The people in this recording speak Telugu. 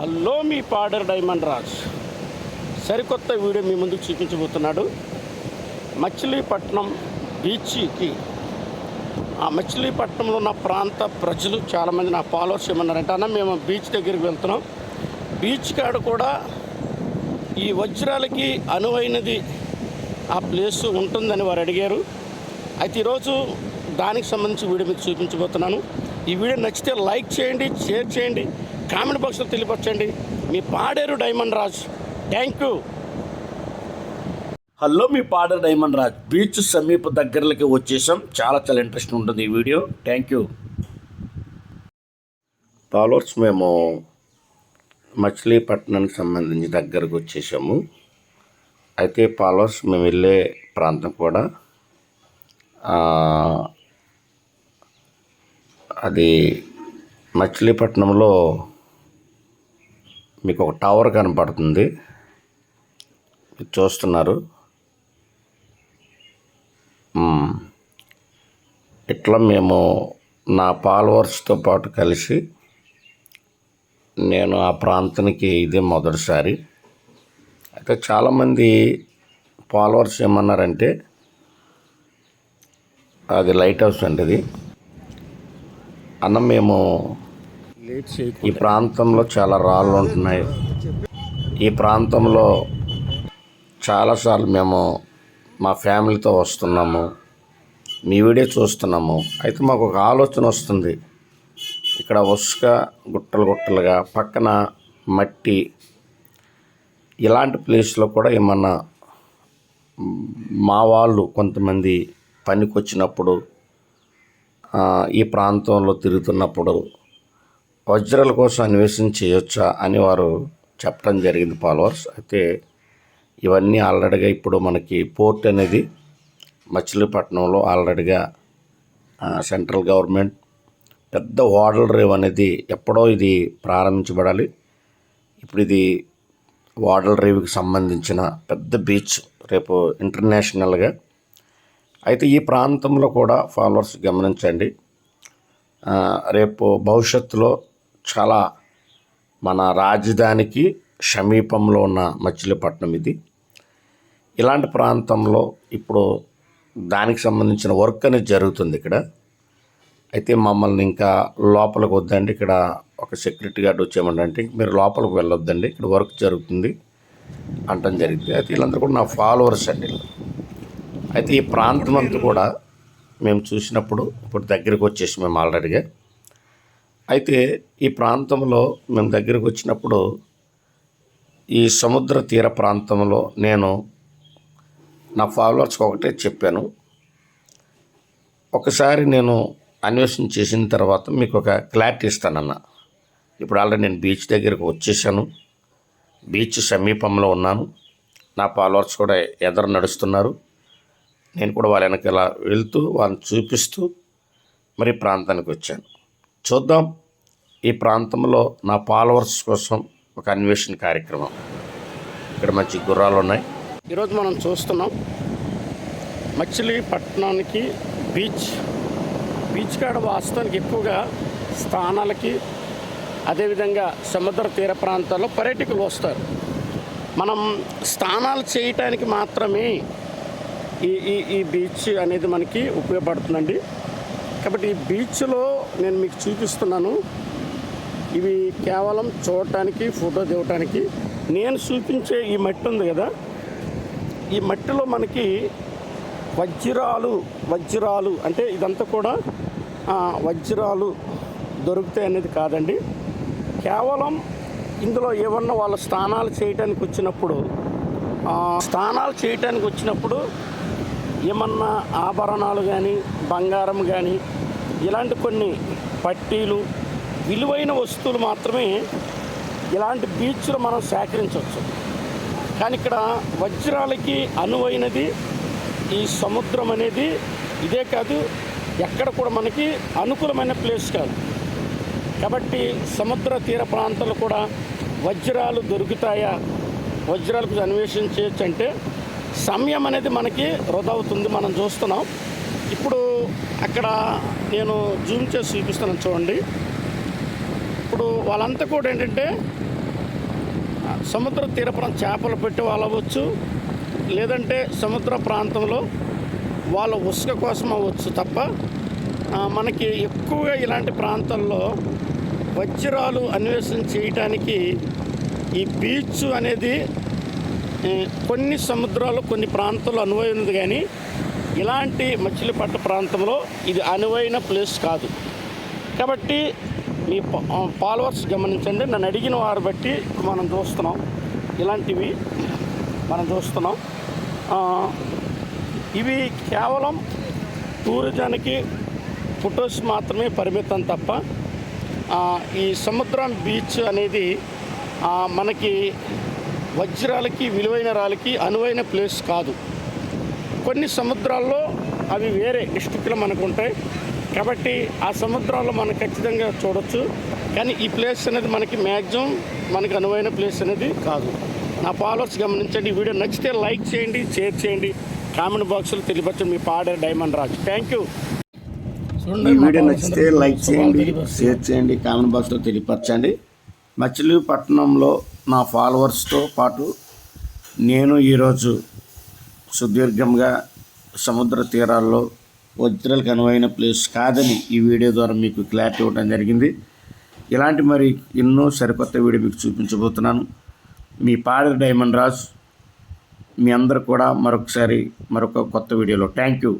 హలో మీ పాడర్ డైమండ్ రాజ్. సరికొత్త వీడియో మీ ముందుకు చూపించబోతున్నాడు. మచిలీపట్నం బీచ్కి. ఆ మచిలీపట్నంలో ఉన్న ప్రాంత ప్రజలు చాలామంది నా ఫాలోవర్స్ ఏమన్నారంటే అన్న మేము బీచ్ దగ్గరికి వెళ్తున్నాం. బీచ్ కాడ కూడా ఈ వజ్రాలకి అనువైనది ఆ ప్లేస్ ఉంటుందని వారు అడిగారు. అయితే ఈరోజు దానికి సంబంధించి వీడియో మీకు చూపించబోతున్నాను. ఈ వీడియో నచ్చితే లైక్ చేయండి షేర్ చేయండి. కామెంట్ బాక్స్లో తెలియపరచండి. మీ Paderu diamond Raj. Thank you hello me Paderu diamond Raj. Beach సమీప దగ్గరలకి వచ్చేసాం. చాలా చాలా ఇంట్రెస్ట్ ఉంటుంది ఈ వీడియో. థ్యాంక్ యూ ఫాలోవర్స్ మేము మచిలీపట్నానికి సంబంధించి దగ్గరకు వచ్చేసాము. అయితే ఫాలోవర్స్ మేము వెళ్ళే ప్రాంతం కూడా ఆ, అది మచిలీపట్నంలో మీకు ఒక టవర్ కనపడుతుంది. చూస్తున్నారు. ఇట్లా మేము నా ఫాలోవర్స్తో పాటు కలిసి నేను ఆ ప్రాంతానికి ఇదే మొదటిసారి. అయితే చాలామంది ఫాలోవర్స్ ఏమన్నారంటే అది లైట్ హౌస్ అండి అన్న మేము ఈ ప్రాంతంలో చాలా రాళ్ళు ఉంటున్నాయి. ఈ ప్రాంతంలో చాలాసార్లు మేము మా ఫ్యామిలీతో వస్తున్నాము. మీ వీడియో చూస్తున్నాము. అయితే మాకు ఒక ఆలోచన వస్తుంది. ఇక్కడ ఉసుక గుట్టలు గుట్టలుగా పక్కన మట్టి ఇలాంటి ప్లేస్లో కూడా ఏమన్నా మ్, వాళ్ళు కొంతమంది పనికి వచ్చినప్పుడు ఆ, ఈ ప్రాంతంలో తిరుగుతున్నప్పుడు వజ్రాల కోసం అన్వేషణ చేయొచ్చా అని వారు చెప్పడం జరిగింది ఫాలోవర్స్. అయితే ఇవన్నీ ఆల్రెడీగా ఇప్పుడు మనకి పోర్ట్ అనేది మచిలీపట్నంలో ఆల్రెడీగా సెంట్రల్ గవర్నమెంట్ పెద్ద ఓడల రేవ్ అనేది ఎప్పుడో ఇది ప్రారంభించబడాలి. ఇప్పుడు ఇది ఓడల రేవుకి సంబంధించిన పెద్ద బీచ్ రేపు ఇంటర్నేషనల్గా. అయితే ఈ ప్రాంతంలో కూడా ఫాలోవర్స్ గమనించండి. రేపు భవిష్యత్తులో చాలా మన రాజధానికి సమీపంలో ఉన్న మచిలీపట్నం ఇది. ఇలాంటి ప్రాంతంలో ఇప్పుడు దానికి సంబంధించిన వర్క్ అనేది జరుగుతుంది ఇక్కడ. అయితే మమ్మల్ని ఇంకా లోపలికి వద్దండి. ఇక్కడ ఒక సెక్యూరిటీ గార్డ్ వచ్చేయమంటే మీరు లోపలికి వెళ్ళొద్దండి. ఇక్కడ వర్క్ జరుగుతుంది అంటం జరిగింది. అయితే వీళ్ళందరూ కూడా నా ఫాలోవర్స్ అండి అయితే ఈ ప్రాంతం అంతా కూడా మేము చూసినప్పుడు ఇప్పుడు దగ్గరికి వచ్చేసి మేము ఆల్రెడీగా అయితే ఈ ప్రాంతంలో మేము దగ్గరికి వచ్చినప్పుడు ఈ సముద్ర తీర ప్రాంతంలో నేను నా ఫాలోవర్స్కి ఒకటే చెప్పాను. ఒకసారి నేను అన్వేషణ చేసిన తర్వాత మీకు ఒక క్లారిటీ ఇస్తానన్న. ఇప్పుడు ఆల్రెడీ నేను బీచ్ దగ్గరకు వచ్చేసాను. బీచ్ సమీపంలో ఉన్నాను. నా ఫాలోవర్స్ కూడా ఎదురు నడుస్తున్నారు. నేను కూడా వాళ్ళ వెనకాల వెళ్తూ వాళ్ళని చూపిస్తూ మరి ప్రాంతానికి వచ్చాను. చూద్దాం. ఈ ప్రాంతంలో నా ఫాలోవర్స్ కోసం ఒక అన్వేషణ కార్యక్రమం. ఇక్కడ మంచి గుర్రాలు ఉన్నాయి. ఈరోజు మనం చూస్తున్నాం మచిలీపట్నానికి బీచ్. బీచ్ కాడ వాస్తవానికి ఎక్కువగా స్థానాలకి అదేవిధంగా సముద్ర తీర ప్రాంతాల్లో పర్యాటకులు వస్తారు. మనం స్నానాలు చేయటానికి మాత్రమే ఈ ఈ ఈ బీచ్ అనేది మనకి ఉపయోగపడుతుందండి. కాబట్టి ఈ బీచ్లో నేను మీకు చూపిస్తున్నాను. ఇవి కేవలం చూడటానికి ఫోటో దిగటానికి. నేను చూపించే ఈ మట్టి ఉంది కదా ఈ మట్టిలో మనకి వజ్రాలు వజ్రాలు అంటే ఇదంతా కూడా వజ్రాలు దొరుకుతాయి అనేది కాదండి. కేవలం ఇందులో ఏమన్నా వాళ్ళ స్నానాలు చేయటానికి వచ్చినప్పుడు స్నానాలు చేయటానికి వచ్చినప్పుడు ఏమన్నా ఆభరణాలు కానీ బంగారం కానీ ఇలాంటి కొన్ని పట్టీలు విలువైన వస్తువులు మాత్రమే ఇలాంటి బీచ్లో మనం సేకరించవచ్చు. కానీ ఇక్కడ వజ్రాలకి అనువైనది ఈ సముద్రం అనేది ఇదే కాదు ఎక్కడ కూడా మనకి అనుకూలమైన ప్లేస్ కాదు. కాబట్టి సముద్ర తీర ప్రాంతాలు కూడా వజ్రాలు దొరుకుతాయా? వజ్రాలకు అన్వేషించవచ్చు అంటే సమయం అనేది మనకి వృధా అవుతుంది మనం చూస్తున్నాం. ఇప్పుడు అక్కడ నేను జూమ్ చేసి చూపిస్తాను చూడండి. ఇప్పుడు వాళ్ళంతా కూడా ఏంటంటే సముద్ర తీరపరం చేపలు పెట్టి వాళ్ళవచ్చు లేదంటే సముద్ర ప్రాంతంలో వాళ్ళ ఉసుక కోసం అవ్వచ్చు తప్ప మనకి ఎక్కువగా ఇలాంటి ప్రాంతాల్లో వజ్రాలు అన్వేషణ చేయటానికి ఈ బీచ్ అనేది కొన్ని సముద్రాలు కొన్ని ప్రాంతాల్లో అనువైనది కానీ ఇలాంటి మచిలీపట్ట ప్రాంతంలో ఇది అనువైన ప్లేస్ కాదు. కాబట్టి మీ ఫాలోవర్స్ గమనించండి. నన్ను అడిగిన వారు బట్టి మనం చూస్తున్నాం. ఇలాంటివి మనం చూస్తున్నాం. ఇవి కేవలం టూరిజానికి ఫొటోస్ మాత్రమే పరిమితం తప్ప ఈ సముద్రం బీచ్ అనేది మనకి వజ్రాలకి విలువైన రాళ్ళకి అనువైన ప్లేస్ కాదు. కొన్ని సముద్రాల్లో అవి వేరే డిస్టిక్లో మనకు ఉంటాయి. కాబట్టి ఆ సముద్రాల్లో మనం ఖచ్చితంగా చూడొచ్చు. కానీ ఈ ప్లేస్ అనేది మనకి మ్యాక్సిమం మనకి అనువైన ప్లేస్ అనేది కాదు. నా ఫాలోవర్స్ గమనించండి. ఈ వీడియో నచ్చితే లైక్ చేయండి షేర్ చేయండి. కామెంట్ బాక్స్లో తెలియపరచండి మీ Paderu diamond Raju. Thank you. ఈ వీడియో నచ్చితే లైక్ చేయండి షేర్ చేయండి కామెంట్ బాక్స్లో తెలియపరచండి. మచిలీపట్నంలో నా ఫాలోవర్స్తో పాటు నేను ఈరోజు సుదీర్ఘంగా సముద్ర తీరాల్లో వజ్రాలకు అనువైన ప్లేస్ కాదని ఈ వీడియో ద్వారా మీకు క్లారిటీ ఇవ్వడం జరిగింది. ఇలాంటి మరి ఎన్నో సరికొత్త వీడియో మీకు చూపించబోతున్నాను. మీ పాడర్ డైమండ్ రాజ్ మీ అందరు కూడా మరొకసారి మరొక కొత్త వీడియోలో. Thank you